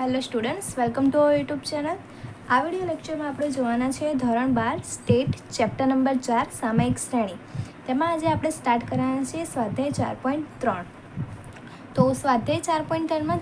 Hello students welcome to our YouTube channel આ video લેક્ચરમાં આપણે જોવાના છે ધોરણ બાર સ્ટેટ ચેપ્ટર નંબર ચાર, સામાયિક શ્રેણી. તેમાં આજે આપણે સ્ટાર્ટ કરવાના છીએ સ્વાધ્યાય ચાર પોઈન્ટ ત્રણ. તો સ્વાધ્યાય ચાર પોઈન્ટ ત્રણમાં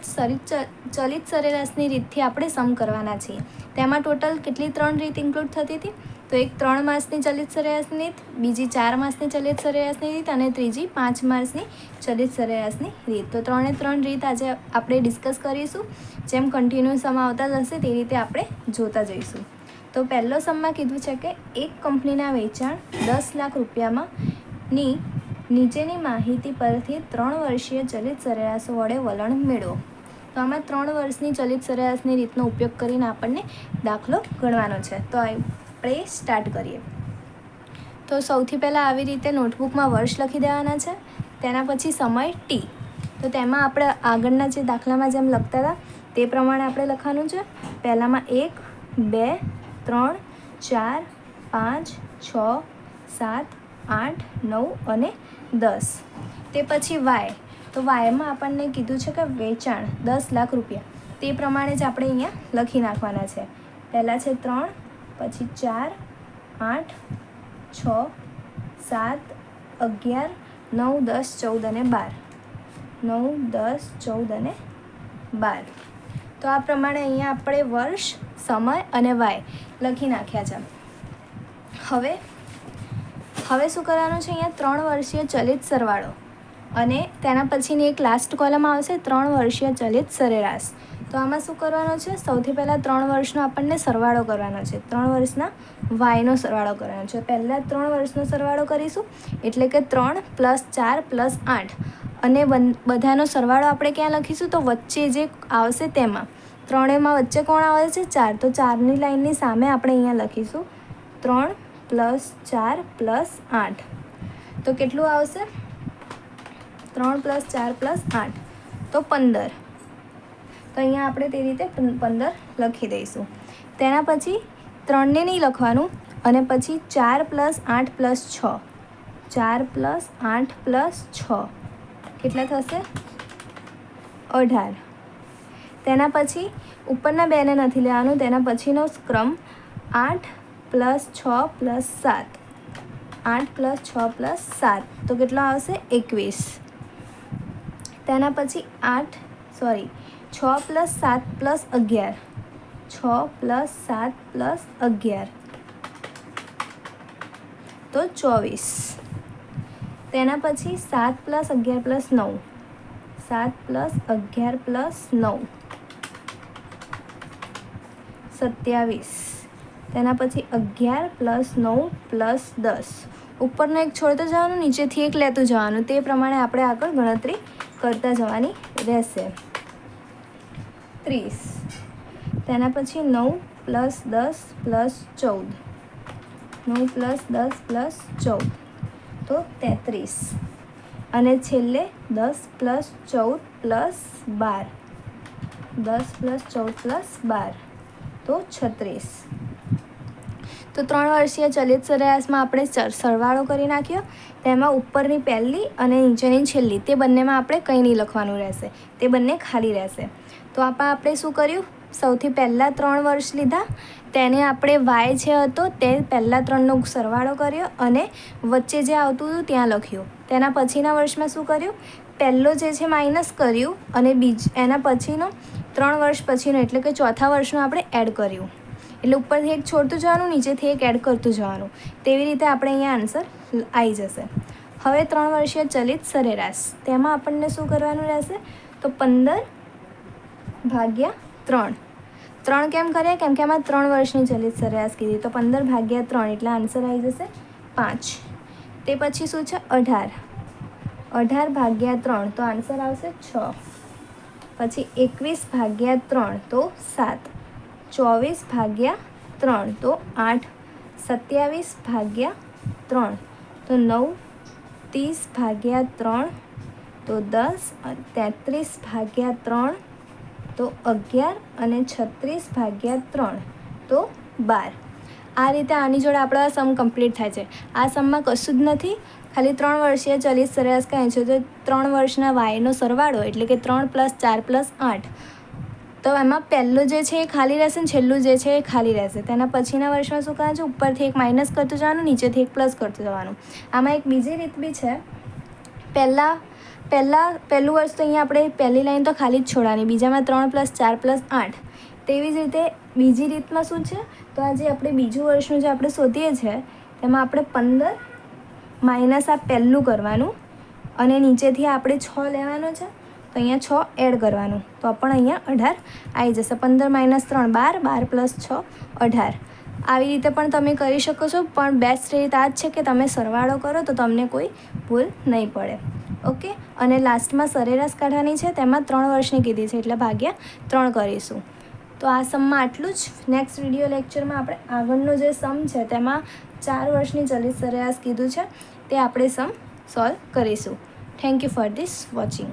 ચલિત સરેરાશની રીતથી આપણે સમ કરવાના છીએ. તેમાં ટોટલ કેટલી ત્રણ રીત ઇન્ક્લુડ થતી હતી? તો એક ત્રણ માસની ચલિત સરેરાશની રીત, બીજી ચાર માસની ચલિત સરેરાશની રીત અને ત્રીજી પાંચ માસની ચલિત સરેરાશની રીત. તો ત્રણે ત્રણ રીત આજે આપણે ડિસ્કસ કરીશું. જેમ કન્ટિન્યુ સમ આવતા જશે તે રીતે આપણે જોતા જઈશું. તો પહેલો સમમાં કીધું છે કે એક કંપનીના વેચાણ દસ લાખ રૂપિયામાં ની નીચેની માહિતી પરથી ત્રણ વર્ષીય ચલિત સરેરાશો વડે વલણ મેળવો. તો આમાં ત્રણ વર્ષની ચલિત સરેરાશની રીતનો ઉપયોગ કરીને આપણને દાખલો ગણવાનો છે. તો આપણે સ્ટાર્ટ કરીએ. તો સૌથી પહેલાં આવી રીતે નોટબુકમાં વર્ષ લખી દેવાના છે. તેના પછી સમય ટી તો તેમાં આપણે આગળના જે દાખલામાં જેમ લખતા હતા, તે પ્રમાણે આપણે લખવાનું છે. પહેલાંમાં એક, બે, ત્રણ, ચાર, પાંચ, છ, સાત આઠ, નવ અને દસ. તે પછી વાય. તો વાયમાં આપણને કીધું છે કે વેચાણ દસ લાખ રૂપિયા. તે પ્રમાણે જ આપણે અહીંયા લખી નાખવાના છે. પહેલાં છે ત્રણ, પછી ચાર, આઠ, છ, સાત, અગિયાર, નવ, દસ, ચૌદ અને બાર. નવ, દસ, ચૌદ અને બાર. તો આ પ્રમાણે અહીંયા આપણે વર્ષ, સમય અને વાય લખી નાખ્યા છે. હવે હવે શું કરવાનું છે અહીંયા? ત્રણ વર્ષીય ચલિત સરવાળો. અને તેના પછીની એક લાસ્ટ કોલમ આવશે, ત્રણ વર્ષીય ચલિત સરેરાશ. તો આમાં શું કરવાનો છે? સૌથી પહેલાં ત્રણ વર્ષનો આપણને સરવાળો કરવાનો છે. ત્રણ વર્ષના વાયનો સરવાળો કરવાનો છે. પહેલાં ત્રણ વર્ષનો સરવાળો કરીશું, એટલે કે ત્રણ પ્લસ ચાર પ્લસ આઠ. અને બધાનો સરવાળો આપણે ક્યાં લખીશું? તો વચ્ચે જે આવશે તેમાં. ત્રણેમાં વચ્ચે કોણ આવે છે? ચાર. તો ચારની લાઇનની સામે આપણે અહીંયા લખીશું, ત્રણ પ્લસ ચાર પ્લસ આઠ. તો કેટલું આવશે? ત્રણ પ્લસ ચાર પ્લસ આઠ. તો પંદર. તો અહીંયા આપણે તે રીતે પંદર લખી દઈશું. તેના પછી ત્રણને નહીં લખવાનું અને પછી ચાર પ્લસ આઠ પ્લસ છ. ચાર પ્લસ આઠ પ્લસ છ. કેટલા થશે? અઢાર. તેના પછી ઉપરના બેને નથી લેવાનું, તેના પછીનો ક્રમ આઠ પ્લસ છ પ્લસ સાત આઠ પ્લસ છ પ્લસ સાત તો કેટલો આવશે એકવીસ તેના પછી આઠ સોરી છ પ્લસ સાત પ્લસ અગિયાર છ પ્લસ સાત પ્લસ અગિયાર તો ચોવીસ તેના પછી સાત પ્લસ અગિયાર પ્લસ નવ સાત પ્લસ અગિયાર પ્લસ નવ સત્યાવીસ તેના પછી અગિયાર પ્લસ નવ પ્લસ દસ. ઉપરનો એક છોડતો જવાનું, નીચેથી એક લેતું જવાનું. તે પ્રમાણે આપણે આગળ ગણતરી કરતા જવાની રહેશે. ત્રીસ. તેના પછી નવ પ્લસ દસ પ્લસ ચૌદ. નવ પ્લસ દસ પ્લસ ચૌદ. તો તેત્રીસ. અને છેલ્લે દસ પ્લસ ચૌદ પ્લસ બાર. દસ પ્લસ ચૌદ પ્લસ બાર. તો છત્રીસ. તો ત્રણ વર્ષીય ચલિત સરેરાશમાં આપણે સરવાળો કરી નાખ્યો. તેમાં ઉપરની પહેલી અને નીચેની છેલ્લી, તે બંનેમાં આપણે કંઈ નહીં લખવાનું રહેશે. તે બંને ખાલી રહેશે. તો આપણે આપણે શું કર્યું? સૌથી પહેલાં ત્રણ વર્ષ લીધા. તેને આપણે વાય છે હતો, તે પહેલાં ત્રણનો સરવાળો કર્યો અને વચ્ચે જે આવતું હતું, ત્યાં લખ્યું. તેના પછીના વર્ષમાં શું કર્યું? પહેલો જે છે, માઇનસ કર્યું અને બીજ, એના પછીનો ત્રણ વર્ષ પછીનો એટલે કે ચોથા વર્ષનું આપણે એડ કર્યું. એટલે ઉપરથી એક છોડતું જવાનું, નીચેથી એક એડ કરતું જવાનું. તેવી રીતે આપણે અહીંયા આન્સર આવી જશે. હવે ત્રણ વર્ષીય ચલિત સરેરાશ. તેમાં આપણને શું કરવાનું રહેશે? તો પંદર ભાગ્યા ત્રણ. ત્રણ કેમ કર્યા? કેમ કે આમાં ત્રણ વર્ષની ચલિત સરેરાશ કીધી. તો પંદર ભાગ્યા ત્રણ એટલે આન્સર આવી જશે પાંચ. તે પછી શું છે? અઢાર. અઢાર ભાગ્યા ત્રણ. તો આન્સર આવશે છ. પછી એકવીસ ભાગ્યા ત્રણ તો સાત. ચોવીસ ભાગ્યા ત્રણ તો આઠ. સત્યાવીસ ભાગ્યા ત્રણ તો નવ. ત્રીસ ભાગ્યા ત્રણ તો દસ તેત્રીસ ભાગ્યા ત્રણ તો અગિયાર અને છત્રીસ ભાગ્યા ત્રણ તો બાર. આ રીતે આની જોડે આપણા સમ કમ્પ્લીટ થાય છે. આ સમમાં કશું જ નથી. ખાલી ત્રણ વર્ષીય ચલીસ સરેરાશ કહે છે. તો ત્રણ વર્ષના વાયનો સરવાળો એટલે કે ત્રણ પ્લસ ચાર પ્લસ આઠ. તો એમાં પહેલું જે છે એ ખાલી રહેશે ને છેલ્લું જે છે એ ખાલી રહેશે. તેના પછીના વર્ષમાં શું કરવાનું છે? ઉપરથી એક માઇનસ કરતું જવાનું, નીચેથી એક પ્લસ કરતું જવાનું. આમાં એક બીજી રીત બી છે. પહેલાં પહેલાં, પહેલું વર્ષ તો અહીંયા આપણે પહેલી લાઈન તો ખાલી જ છોડવાની. બીજામાં ત્રણ પ્લસ ચાર પ્લસ આઠ. તેવી જ રીતે બીજી રીતમાં શું છે? તો આ જે આપણે બીજું વર્ષનું જે આપણે શોધીએ છીએ તેમાં આપણે પંદર માઇનસ આ પહેલું કરવાનું અને નીચેથી આપણે છ લેવાનો છે. તો અહીંયા છ એડ કરવાનું. તો પણ અહીંયા અઢાર આવી જશે. પંદર માઇનસ ત્રણ બાર બાર પ્લસ છ અઢાર. આવી રીતે પણ તમે કરી શકો છો, પણ બેસ્ટ રીત આ જ છે કે તમે સરવાળો કરો તો તમને કોઈ ભૂલ નહીં પડે. ઓકે? અને લાસ્ટમાં સરેરાશ કાઢવાની છે, તેમાં ત્રણ વર્ષની કીધી છે, એટલે ભાગ્યા ત્રણ કરીશું. તો આ સમમાં આટલું જ. નેક્સ્ટ વીડિયો લેક્ચરમાં આપણે આગળનો જે સમ છે, તેમાં ચાર વર્ષની ચલિત સરેરાશ કીધું છે, તે આપણે સમ સોલ્વ કરીશું. Thank you for this watching